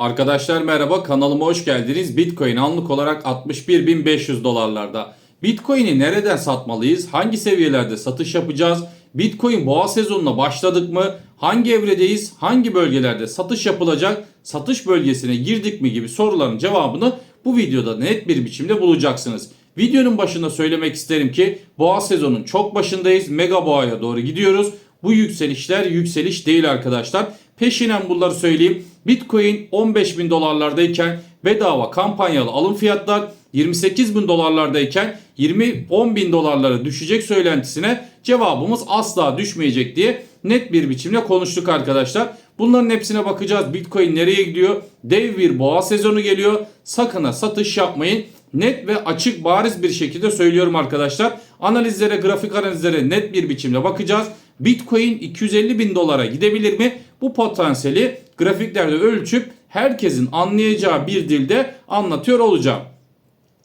Arkadaşlar merhaba kanalıma hoş geldiniz. Bitcoin anlık olarak 61.500 dolarlarda. Bitcoin'i nereden satmalıyız? Hangi seviyelerde satış yapacağız? Bitcoin boğa sezonuna başladık mı? Hangi evredeyiz? Hangi bölgelerde satış yapılacak? Satış bölgesine girdik mi gibi soruların cevabını bu videoda net bir biçimde bulacaksınız. Videonun başında söylemek isterim ki boğa sezonun çok başındayız. Mega boğaya doğru gidiyoruz. Bu yükselişler yükseliş değil arkadaşlar. Peşinen bunları söyleyeyim. Bitcoin 15 bin dolarlardayken bedava kampanyalı alım fiyatlar 28 bin dolarlardayken 20 10 bin dolarlara düşecek söylentisine cevabımız asla düşmeyecek diye net bir biçimde konuştuk arkadaşlar. Bunların hepsine bakacağız. Bitcoin nereye gidiyor? Dev bir boğa sezonu geliyor. Sakın ha satış yapmayın. Net ve açık bariz bir şekilde söylüyorum arkadaşlar. Analizlere, grafik analizlere net bir biçimde bakacağız. Bitcoin 250 bin dolara gidebilir mi? Bu potansiyeli grafiklerde ölçüp herkesin anlayacağı bir dilde anlatıyor olacağım.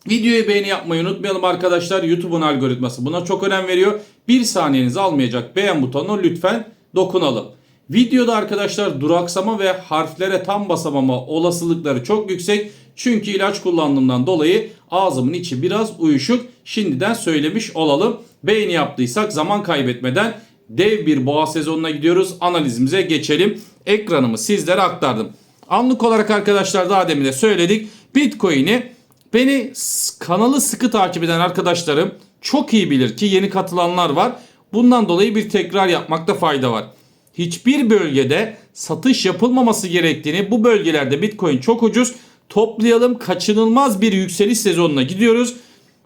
Videoyu beğeni yapmayı unutmayalım arkadaşlar. YouTube'un algoritması buna çok önem veriyor. Bir saniyenizi almayacak beğen butonuna lütfen dokunalım. Videoda arkadaşlar duraksama ve harflere tam basamama olasılıkları çok yüksek. Çünkü ilaç kullandığımdan dolayı ağzımın içi biraz uyuşuk. Şimdiden söylemiş olalım. Beğeni yaptıysak zaman kaybetmeden dev bir boğa sezonuna gidiyoruz. Analizimize geçelim. Ekranımı sizlere aktardım. Anlık olarak arkadaşlar daha demin de söyledik. Bitcoin'i beni kanalı sıkı takip eden arkadaşlarım çok iyi bilir ki yeni katılanlar var. Bundan dolayı bir tekrar yapmakta fayda var. Hiçbir bölgede satış yapılmaması gerektiğini bu bölgelerde Bitcoin çok ucuz toplayalım kaçınılmaz bir yükseliş sezonuna gidiyoruz.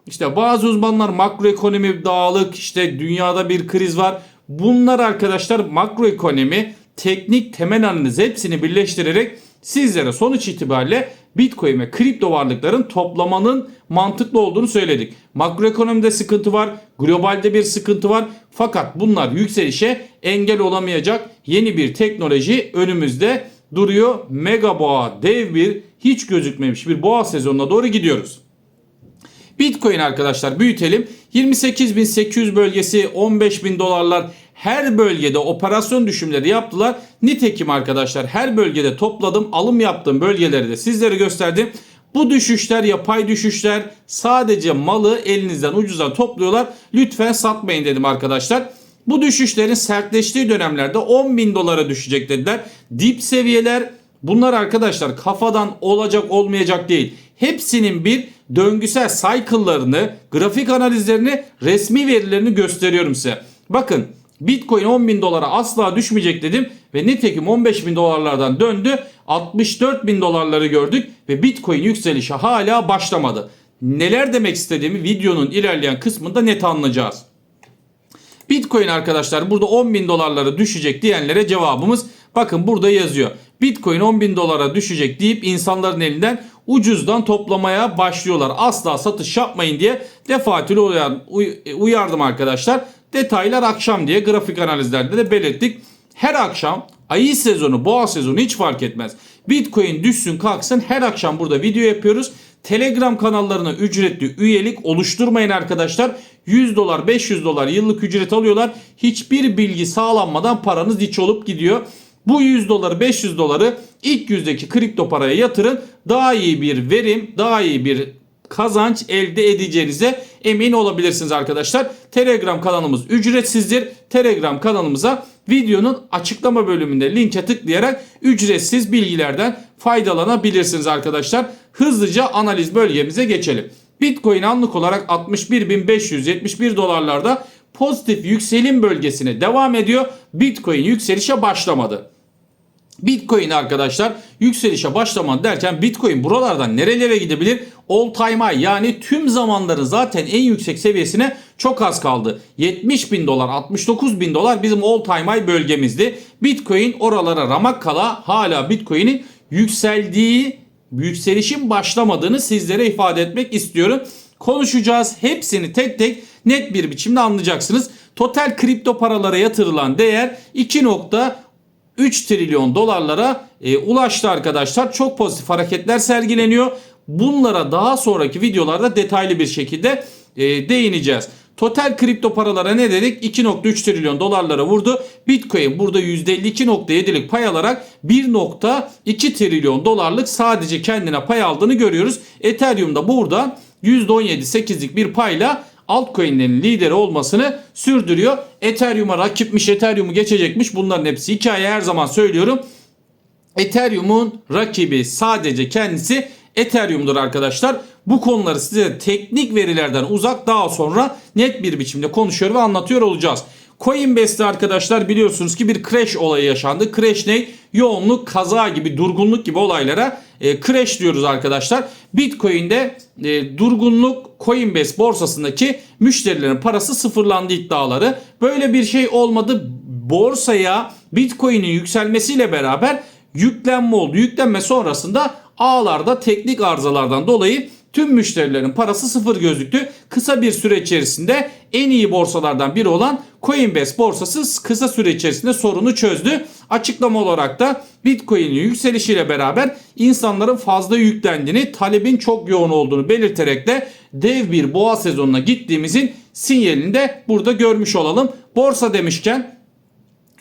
İşte bazı uzmanlar makroekonomi dağılık işte dünyada bir kriz var. Bunlar arkadaşlar makroekonomi teknik temel analiz hepsini birleştirerek sizlere sonuç itibariyle Bitcoin ve kripto varlıkların toplamanın mantıklı olduğunu söyledik. Makroekonomide sıkıntı var, globalde bir sıkıntı var. Fakat bunlar yükselişe engel olamayacak yeni bir teknoloji önümüzde duruyor. Mega boğa dev bir hiç gözükmemiş bir boğa sezonuna doğru gidiyoruz. Bitcoin arkadaşlar büyütelim. 28.800 bölgesi 15.000 dolarlar her bölgede operasyon düşümleri yaptılar. Nitekim arkadaşlar her bölgede topladım alım yaptığım bölgeleri de sizlere gösterdim. Bu düşüşler yapay düşüşler sadece malı elinizden ucuzdan topluyorlar. Lütfen satmayın dedim arkadaşlar. Bu düşüşlerin sertleştiği dönemlerde 10 bin dolara düşecek dediler. Dip seviyeler bunlar arkadaşlar kafadan olacak olmayacak değil. Hepsinin bir döngüsel cycle'larını, grafik analizlerini, resmi verilerini gösteriyorum size. Bakın Bitcoin 10 bin dolara asla düşmeyecek dedim ve nitekim 15 bin dolarlardan döndü 64 bin dolarları gördük ve Bitcoin yükselişe hala başlamadı. Neler demek istediğimi videonun ilerleyen kısmında net anlayacağız. Bitcoin arkadaşlar burada 10 bin dolarlara düşecek diyenlere cevabımız bakın burada yazıyor. Bitcoin 10 bin dolara düşecek deyip insanların elinden ucuzdan toplamaya başlıyorlar. Asla satış yapmayın diye uy- uyardım arkadaşlar. Detaylar akşam diye grafik analizlerde de belirttik. Her akşam ayı sezonu, boğa sezonu hiç fark etmez. Bitcoin düşsün kalksın her akşam burada video yapıyoruz. Telegram kanallarına ücretli üyelik oluşturmayın arkadaşlar. 100 dolar 500 dolar yıllık ücret alıyorlar. Hiçbir bilgi sağlanmadan paranız hiç olup gidiyor. Bu 100 doları 500 doları ilk yüzdeki kripto paraya yatırın. Daha iyi bir verim, daha iyi bir kazanç elde edeceğinize emin olabilirsiniz arkadaşlar. Telegram kanalımız ücretsizdir. Telegram kanalımıza videonun açıklama bölümünde linke tıklayarak ücretsiz bilgilerden faydalanabilirsiniz arkadaşlar. Hızlıca analiz bölgemize geçelim. Bitcoin anlık olarak 61.571 dolarlarda pozitif yükselim bölgesine devam ediyor. Bitcoin yükselişe başlamadı. Bitcoin arkadaşlar yükselişe başlamadı derken Bitcoin buralardan nerelere gidebilir? All time high yani tüm zamanların zaten en yüksek seviyesine çok az kaldı. 70 bin dolar 69 bin dolar bizim all time high bölgemizdi. Bitcoin oralara ramak kala hala Bitcoin'in yükseldiği yükselişin başlamadığını sizlere ifade etmek istiyorum. Konuşacağız hepsini tek tek net bir biçimde anlayacaksınız. Total kripto paralara yatırılan değer 2.3 trilyon dolarlara e, ulaştı arkadaşlar. Çok pozitif hareketler sergileniyor. Bunlara daha sonraki videolarda detaylı bir şekilde e, değineceğiz. Total kripto paralara ne dedik? 2.3 trilyon dolarlara vurdu. Bitcoin burada %52.7'lik pay alarak 1.2 trilyon dolarlık sadece kendine pay aldığını görüyoruz. Ethereum da burada %17.8'lik bir payla altcoin'lerin lideri olmasını sürdürüyor. Ethereum'a rakipmiş, Ethereum'u geçecekmiş. Bunların hepsi hikaye her zaman söylüyorum. Ethereum'un rakibi sadece kendisi Ethereum'dur arkadaşlar. Bu konuları size teknik verilerden uzak daha sonra net bir biçimde konuşuyor ve anlatıyor olacağız. Coinbase'de arkadaşlar biliyorsunuz ki bir crash olayı yaşandı. Crash ne? Yoğunluk, kaza gibi, durgunluk gibi olaylara e, crash diyoruz arkadaşlar. Bitcoin'de e, durgunluk Coinbase borsasındaki müşterilerin parası sıfırlandı iddiaları. Böyle bir şey olmadı. Borsaya Bitcoin'in yükselmesiyle beraber yüklenme oldu. Yüklenme sonrasında ağlarda teknik arızalardan dolayı tüm müşterilerin parası sıfır gözüktü. Kısa bir süre içerisinde en iyi borsalardan biri olan Coinbase borsası kısa süre içerisinde sorunu çözdü. Açıklama olarak da Bitcoin'in yükselişiyle beraber insanların fazla yüklendiğini, talebin çok yoğun olduğunu belirterek de dev bir boğa sezonuna gittiğimizin sinyalini de burada görmüş olalım. Borsa demişken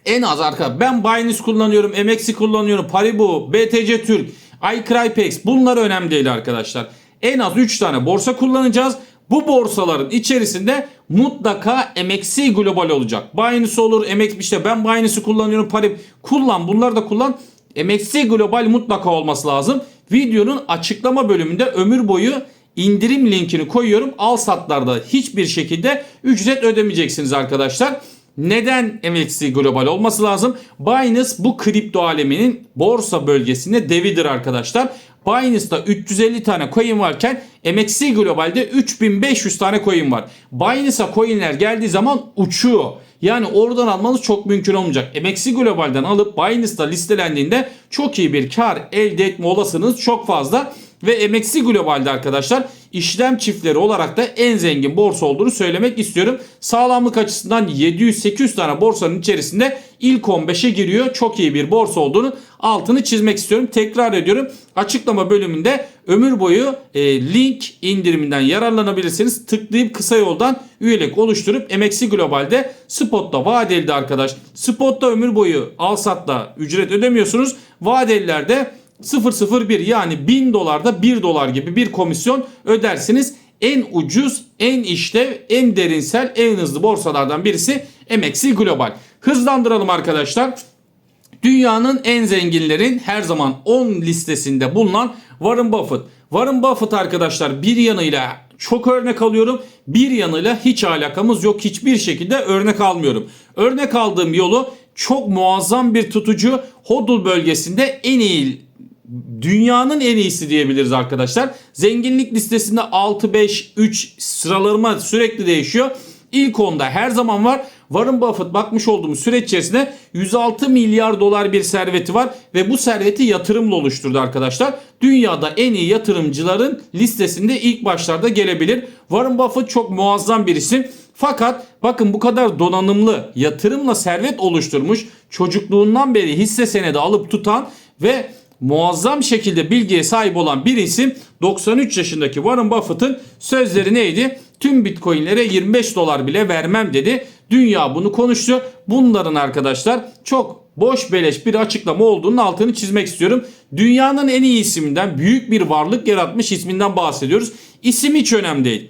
en az arka ben Binance kullanıyorum, MX'i kullanıyorum, Paribu, BTC Türk, iCrypex bunlar önemli değil arkadaşlar. En az 3 tane borsa kullanacağız. Bu borsaların içerisinde mutlaka MXC global olacak. Binance olur, MX işte ben Binance'i kullanıyorum, Parib kullan bunları da kullan. MXC global mutlaka olması lazım. Videonun açıklama bölümünde ömür boyu indirim linkini koyuyorum. Al satlarda hiçbir şekilde ücret ödemeyeceksiniz arkadaşlar. Neden MXC global olması lazım? Binance bu kripto aleminin borsa bölgesinde devidir arkadaşlar. Binance'da 350 tane coin varken MXC Global'de 3500 tane coin var. Binance'a coinler geldiği zaman uçuyor. Yani oradan almanız çok mümkün olmayacak. MXC Global'den alıp Binance'da listelendiğinde çok iyi bir kar elde etme olasılığınız çok fazla. Ve MXC Global'de arkadaşlar işlem çiftleri olarak da en zengin borsa olduğunu söylemek istiyorum. Sağlamlık açısından 700-800 tane borsanın içerisinde ilk 15'e giriyor. Çok iyi bir borsa olduğunu altını çizmek istiyorum. Tekrar ediyorum. Açıklama bölümünde ömür boyu e, link indiriminden yararlanabilirsiniz. Tıklayıp kısa yoldan üyelik oluşturup MXC Global'de spotta vadeli arkadaş. Spotta ömür boyu al satla ücret ödemiyorsunuz. Vadelilerde 001 yani 1000 dolarda 1 dolar gibi bir komisyon ödersiniz. En ucuz, en işlev, en derinsel, en hızlı borsalardan birisi MXC Global. Hızlandıralım arkadaşlar. Dünyanın en zenginlerin her zaman 10 listesinde bulunan Warren Buffett. Warren Buffett arkadaşlar bir yanıyla çok örnek alıyorum. Bir yanıyla hiç alakamız yok. Hiçbir şekilde örnek almıyorum. Örnek aldığım yolu çok muazzam bir tutucu Hodl bölgesinde en iyi dünyanın en iyisi diyebiliriz arkadaşlar. Zenginlik listesinde 6 5 3 sıralarıma sürekli değişiyor. İlk onda her zaman var. Warren Buffett bakmış olduğumuz süreç içerisinde 106 milyar dolar bir serveti var ve bu serveti yatırımla oluşturdu arkadaşlar. Dünyada en iyi yatırımcıların listesinde ilk başlarda gelebilir. Warren Buffett çok muazzam bir isim. Fakat bakın bu kadar donanımlı yatırımla servet oluşturmuş çocukluğundan beri hisse senedi alıp tutan ve muazzam şekilde bilgiye sahip olan bir isim 93 yaşındaki Warren Buffett'ın sözleri neydi? Tüm bitcoinlere 25 dolar bile vermem dedi. Dünya bunu konuştu. Bunların arkadaşlar çok boş beleş bir açıklama olduğunun altını çizmek istiyorum. Dünyanın en iyi isminden büyük bir varlık yaratmış isminden bahsediyoruz. İsim hiç önemli değil.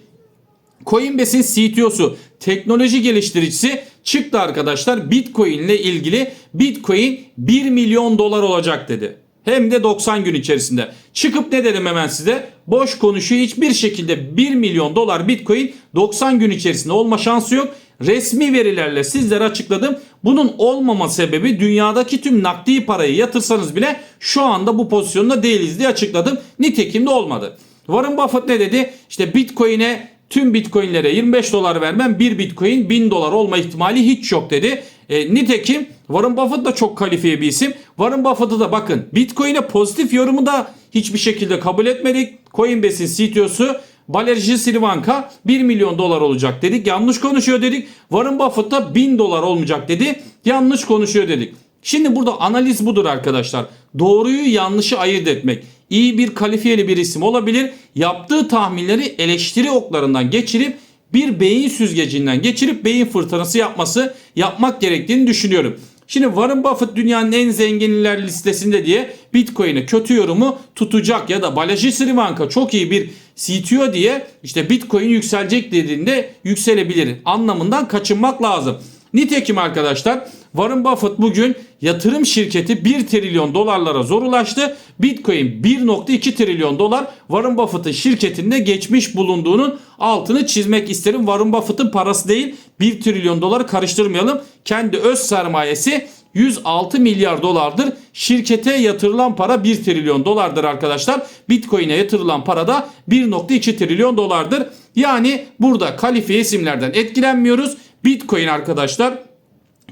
Coinbase'in CTO'su, teknoloji geliştiricisi çıktı arkadaşlar. Bitcoin ile ilgili Bitcoin 1 milyon dolar olacak dedi. Hem de 90 gün içerisinde. Çıkıp ne dedim hemen size? Boş konuşuyor. Hiçbir şekilde 1 milyon dolar Bitcoin 90 gün içerisinde olma şansı yok. Resmi verilerle sizlere açıkladım. Bunun olmama sebebi dünyadaki tüm nakdi parayı yatırsanız bile şu anda bu pozisyonda değiliz diye açıkladım. Nitekim de olmadı. Warren Buffett ne dedi? İşte Bitcoin'e tüm Bitcoin'lere 25 dolar vermem bir Bitcoin 1000 dolar olma ihtimali hiç yok dedi. E, nitekim Warren Buffett da çok kalifiye bir isim. Warren Buffett'ı da bakın Bitcoin'e pozitif yorumu da hiçbir şekilde kabul etmedik. Coinbase'in CTO'su Balerji Srivanka 1 milyon dolar olacak dedik. Yanlış konuşuyor dedik. Warren Buffett da 1000 dolar olmayacak dedi. Yanlış konuşuyor dedik. Şimdi burada analiz budur arkadaşlar. Doğruyu yanlışı ayırt etmek. İyi bir kalifiyeli bir isim olabilir. Yaptığı tahminleri eleştiri oklarından geçirip bir beyin süzgecinden geçirip beyin fırtınası yapması yapmak gerektiğini düşünüyorum. Şimdi Warren Buffett dünyanın en zenginler listesinde diye Bitcoin'e kötü yorumu tutacak ya da Balaji Srivanka çok iyi bir CTO diye işte Bitcoin yükselecek dediğinde yükselebilir anlamından kaçınmak lazım. Nitekim arkadaşlar Warren Buffett bugün yatırım şirketi 1 trilyon dolarlara zor ulaştı. Bitcoin 1.2 trilyon dolar Warren Buffett'ın şirketinde geçmiş bulunduğunun altını çizmek isterim. Warren Buffett'ın parası değil 1 trilyon doları karıştırmayalım. Kendi öz sermayesi 106 milyar dolardır. Şirkete yatırılan para 1 trilyon dolardır arkadaşlar. Bitcoin'e yatırılan para da 1.2 trilyon dolardır. Yani burada kalifiye isimlerden etkilenmiyoruz. Bitcoin arkadaşlar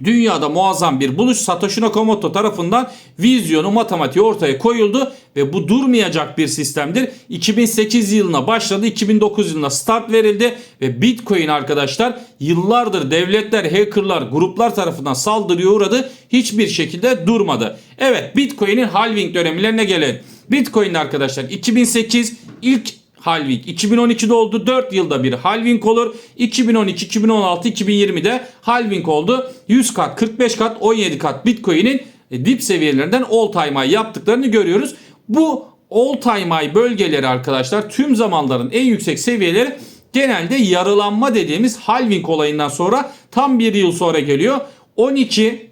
Dünyada muazzam bir buluş Satoshi Nakamoto tarafından vizyonu matematiği ortaya koyuldu ve bu durmayacak bir sistemdir. 2008 yılına başladı, 2009 yılına start verildi ve Bitcoin arkadaşlar yıllardır devletler, hackerlar, gruplar tarafından saldırıya uğradı. Hiçbir şekilde durmadı. Evet Bitcoin'in halving dönemlerine gelelim. Bitcoin arkadaşlar 2008 ilk halving. 2012'de oldu 4 yılda bir halving olur. 2012, 2016, 2020'de halving oldu. 100 kat, 45 kat, 17 kat Bitcoin'in e, dip seviyelerinden all time high yaptıklarını görüyoruz. Bu all time high bölgeleri arkadaşlar tüm zamanların en yüksek seviyeleri genelde yarılanma dediğimiz halving olayından sonra tam bir yıl sonra geliyor. 12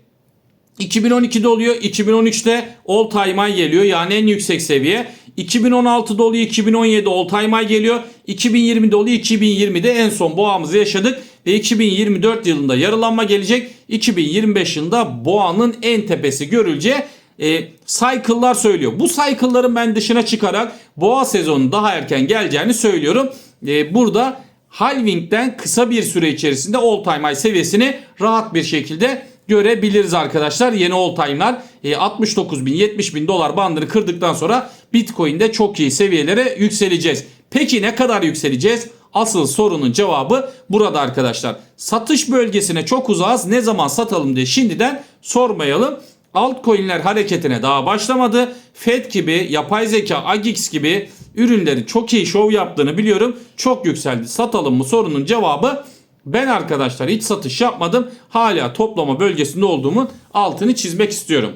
2012'de oluyor. 2013'te all time high geliyor. Yani en yüksek seviye. 2016'da oluyor. 2017 all time high geliyor. 2020'de oluyor. 2020'de en son boğamızı yaşadık. Ve 2024 yılında yarılanma gelecek. 2025 yılında boğanın en tepesi görüleceği e, cycle'lar söylüyor. Bu cycle'ların ben dışına çıkarak boğa sezonu daha erken geleceğini söylüyorum. E, burada halving'den kısa bir süre içerisinde all time high seviyesini rahat bir şekilde görebiliriz arkadaşlar. Yeni all time'lar e, 69 bin 70 bin dolar bandını kırdıktan sonra Bitcoin'de çok iyi seviyelere yükseleceğiz. Peki ne kadar yükseleceğiz? Asıl sorunun cevabı burada arkadaşlar. Satış bölgesine çok uzağız. Ne zaman satalım diye şimdiden sormayalım. Altcoin'ler hareketine daha başlamadı. Fed gibi, yapay zeka, Agix gibi ürünleri çok iyi şov yaptığını biliyorum. Çok yükseldi. Satalım mı sorunun cevabı ben arkadaşlar hiç satış yapmadım. Hala toplama bölgesinde olduğumun altını çizmek istiyorum.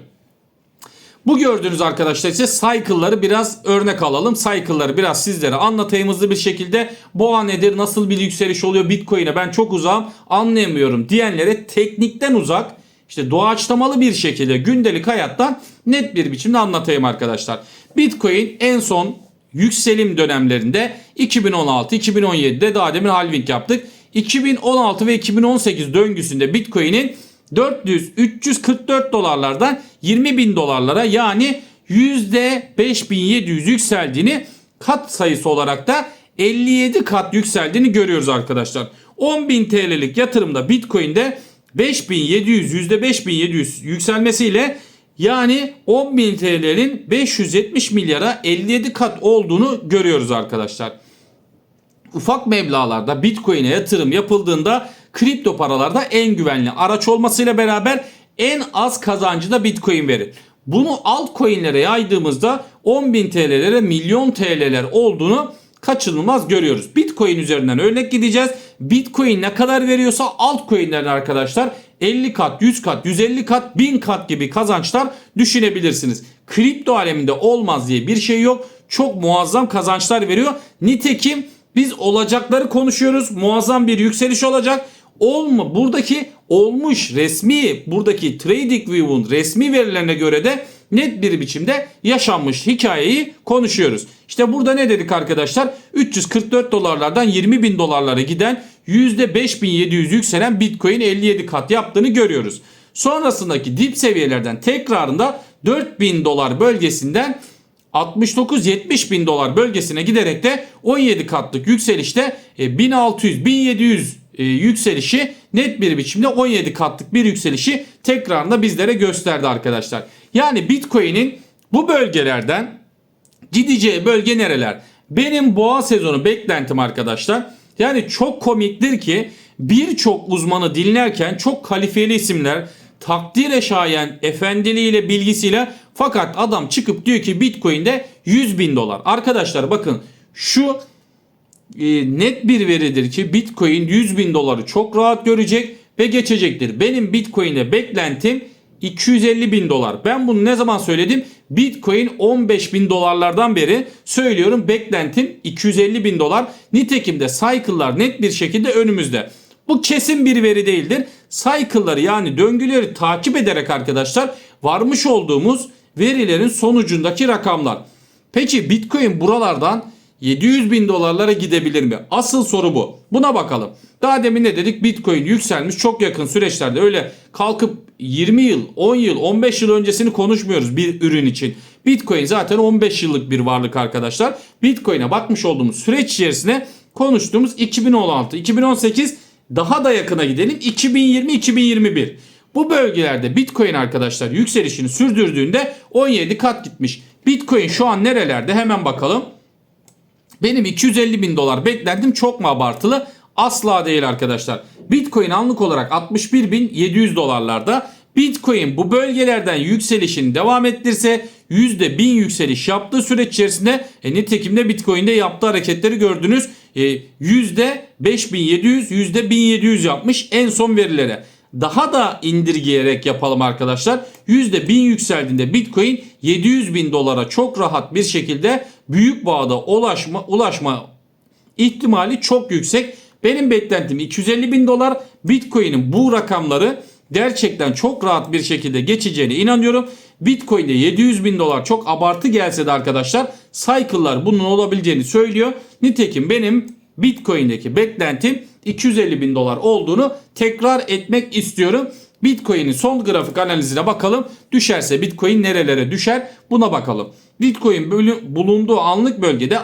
Bu gördüğünüz arkadaşlar ise cycle'ları biraz örnek alalım. Cycle'ları biraz sizlere anlatayım hızlı bir şekilde. Boğa nedir? Nasıl bir yükseliş oluyor? Bitcoin'e ben çok uzağım anlayamıyorum diyenlere teknikten uzak işte doğaçlamalı bir şekilde gündelik hayattan net bir biçimde anlatayım arkadaşlar. Bitcoin en son yükselim dönemlerinde 2016-2017'de daha demin halving yaptık. 2016 ve 2018 döngüsünde Bitcoin'in 400-344 dolarlardan 20 bin dolarlara yani %5700 yükseldiğini kat sayısı olarak da 57 kat yükseldiğini görüyoruz arkadaşlar. 10.000 TL'lik yatırımda Bitcoin'de 5700 %5700 yükselmesiyle yani 10.000 TL'nin 570 milyara 57 kat olduğunu görüyoruz arkadaşlar ufak meblağlarda Bitcoin'e yatırım yapıldığında kripto paralarda en güvenli araç olmasıyla beraber en az kazancı da Bitcoin verir. Bunu altcoin'lere yaydığımızda 10.000 TL'lere milyon TL'ler olduğunu kaçınılmaz görüyoruz. Bitcoin üzerinden örnek gideceğiz. Bitcoin ne kadar veriyorsa altcoin'lerin arkadaşlar 50 kat, 100 kat, 150 kat, 1000 kat gibi kazançlar düşünebilirsiniz. Kripto aleminde olmaz diye bir şey yok. Çok muazzam kazançlar veriyor. Nitekim biz olacakları konuşuyoruz. Muazzam bir yükseliş olacak. Olma buradaki olmuş resmi buradaki TradingView'un resmi verilerine göre de net bir biçimde yaşanmış hikayeyi konuşuyoruz. İşte burada ne dedik arkadaşlar? 344 dolarlardan 20 bin dolarlara giden %5700 yükselen Bitcoin 57 kat yaptığını görüyoruz. Sonrasındaki dip seviyelerden tekrarında 4000 dolar bölgesinden 69-70 bin dolar bölgesine giderek de 17 katlık yükselişte 1600-1700 e, yükselişi net bir biçimde 17 katlık bir yükselişi tekrarında bizlere gösterdi arkadaşlar. Yani Bitcoin'in bu bölgelerden gideceği bölge nereler? Benim boğa sezonu beklentim arkadaşlar. Yani çok komiktir ki birçok uzmanı dinlerken çok kalifiyeli isimler takdire şayan efendiliğiyle bilgisiyle fakat adam çıkıp diyor ki Bitcoin'de 100 bin dolar. Arkadaşlar bakın şu e, net bir veridir ki Bitcoin 100 bin doları çok rahat görecek ve geçecektir. Benim Bitcoin'e beklentim 250 bin dolar. Ben bunu ne zaman söyledim? Bitcoin 15 bin dolarlardan beri söylüyorum beklentim 250 bin dolar. Nitekim de cycle'lar net bir şekilde önümüzde. Bu kesin bir veri değildir. Cycle'ları yani döngüleri takip ederek arkadaşlar varmış olduğumuz verilerin sonucundaki rakamlar. Peki Bitcoin buralardan 700 bin dolarlara gidebilir mi? Asıl soru bu. Buna bakalım. Daha demin ne dedik? Bitcoin yükselmiş çok yakın süreçlerde öyle kalkıp 20 yıl, 10 yıl, 15 yıl öncesini konuşmuyoruz bir ürün için. Bitcoin zaten 15 yıllık bir varlık arkadaşlar. Bitcoin'e bakmış olduğumuz süreç içerisinde konuştuğumuz 2016, 2018 daha da yakına gidelim 2020-2021. Bu bölgelerde Bitcoin arkadaşlar yükselişini sürdürdüğünde 17 kat gitmiş. Bitcoin şu an nerelerde hemen bakalım. Benim 250 bin dolar beklentim çok mu abartılı? Asla değil arkadaşlar. Bitcoin anlık olarak 61.700 dolarlarda. Bitcoin bu bölgelerden yükselişini devam ettirse %1000 yükseliş yaptığı süreç içerisinde e, nitekim de Bitcoin'de yaptığı hareketleri gördünüz. E, %5700 %1700 yapmış en son verilere. Daha da indirgeyerek yapalım arkadaşlar. %1000 yükseldiğinde Bitcoin 700 bin dolara çok rahat bir şekilde büyük bağda ulaşma, ulaşma ihtimali çok yüksek. Benim beklentim 250 bin dolar. Bitcoin'in bu rakamları gerçekten çok rahat bir şekilde geçeceğine inanıyorum. Bitcoin'de 700 bin dolar çok abartı gelse de arkadaşlar cycle'lar bunun olabileceğini söylüyor. Nitekim benim Bitcoin'deki beklentim 250 bin dolar olduğunu tekrar etmek istiyorum. Bitcoin'in son grafik analizine bakalım. Düşerse Bitcoin nerelere düşer buna bakalım. Bitcoin bulunduğu anlık bölgede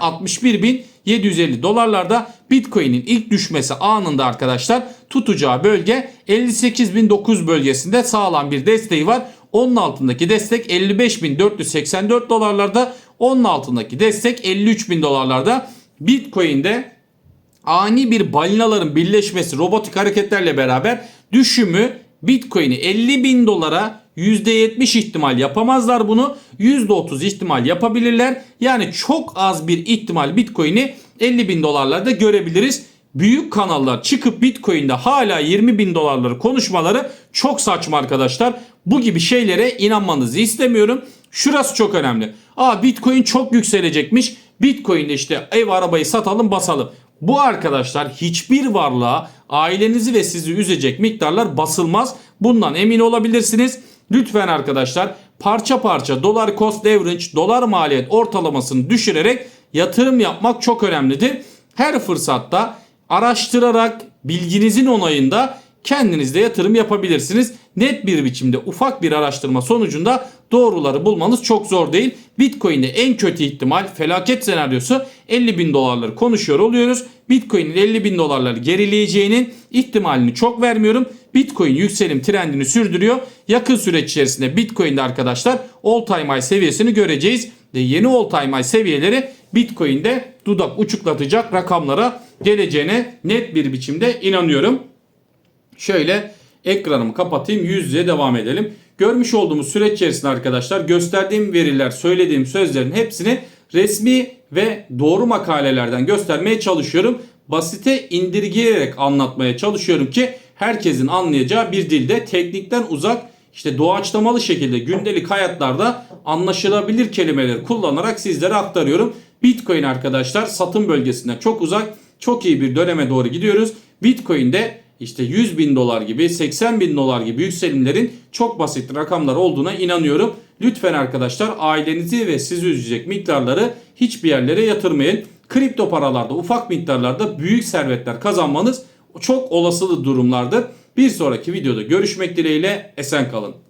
61.750 dolarlarda Bitcoin'in ilk düşmesi anında arkadaşlar tutacağı bölge 58.900 bölgesinde sağlam bir desteği var. Onun altındaki destek 55.484 dolarlarda. Onun altındaki destek 53.000 dolarlarda. Bitcoin'de ani bir balinaların birleşmesi robotik hareketlerle beraber düşümü Bitcoin'i 50 bin dolara %70 ihtimal yapamazlar bunu. %30 ihtimal yapabilirler. Yani çok az bir ihtimal Bitcoin'i 50 bin dolarlarda görebiliriz. Büyük kanallar çıkıp Bitcoin'de hala 20 bin dolarları konuşmaları çok saçma arkadaşlar. Bu gibi şeylere inanmanızı istemiyorum. Şurası çok önemli. Aa Bitcoin çok yükselecekmiş. Bitcoin'de işte ev arabayı satalım basalım. Bu arkadaşlar hiçbir varlığa ailenizi ve sizi üzecek miktarlar basılmaz. Bundan emin olabilirsiniz. Lütfen arkadaşlar parça parça dolar cost average, dolar maliyet ortalamasını düşürerek yatırım yapmak çok önemlidir. Her fırsatta araştırarak bilginizin onayında kendiniz de yatırım yapabilirsiniz. Net bir biçimde ufak bir araştırma sonucunda doğruları bulmanız çok zor değil. Bitcoin'de en kötü ihtimal felaket senaryosu 50 bin dolarları konuşuyor oluyoruz. Bitcoin'in 50 bin dolarları gerileyeceğinin ihtimalini çok vermiyorum. Bitcoin yükselim trendini sürdürüyor. Yakın süreç içerisinde Bitcoin'de arkadaşlar all time high seviyesini göreceğiz. Ve yeni all time high seviyeleri Bitcoin'de dudak uçuklatacak rakamlara geleceğine net bir biçimde inanıyorum. Şöyle ekranımı kapatayım yüz yüze devam edelim. Görmüş olduğumuz süreç içerisinde arkadaşlar gösterdiğim veriler, söylediğim sözlerin hepsini resmi ve doğru makalelerden göstermeye çalışıyorum. Basite indirgeyerek anlatmaya çalışıyorum ki herkesin anlayacağı bir dilde teknikten uzak işte doğaçlamalı şekilde gündelik hayatlarda anlaşılabilir kelimeleri kullanarak sizlere aktarıyorum. Bitcoin arkadaşlar satım bölgesinden çok uzak çok iyi bir döneme doğru gidiyoruz. Bitcoin'de işte 100 bin dolar gibi 80 bin dolar gibi yükselimlerin çok basit rakamlar olduğuna inanıyorum. Lütfen arkadaşlar ailenizi ve sizi üzecek miktarları hiçbir yerlere yatırmayın. Kripto paralarda ufak miktarlarda büyük servetler kazanmanız çok olasılı durumlardır. Bir sonraki videoda görüşmek dileğiyle esen kalın.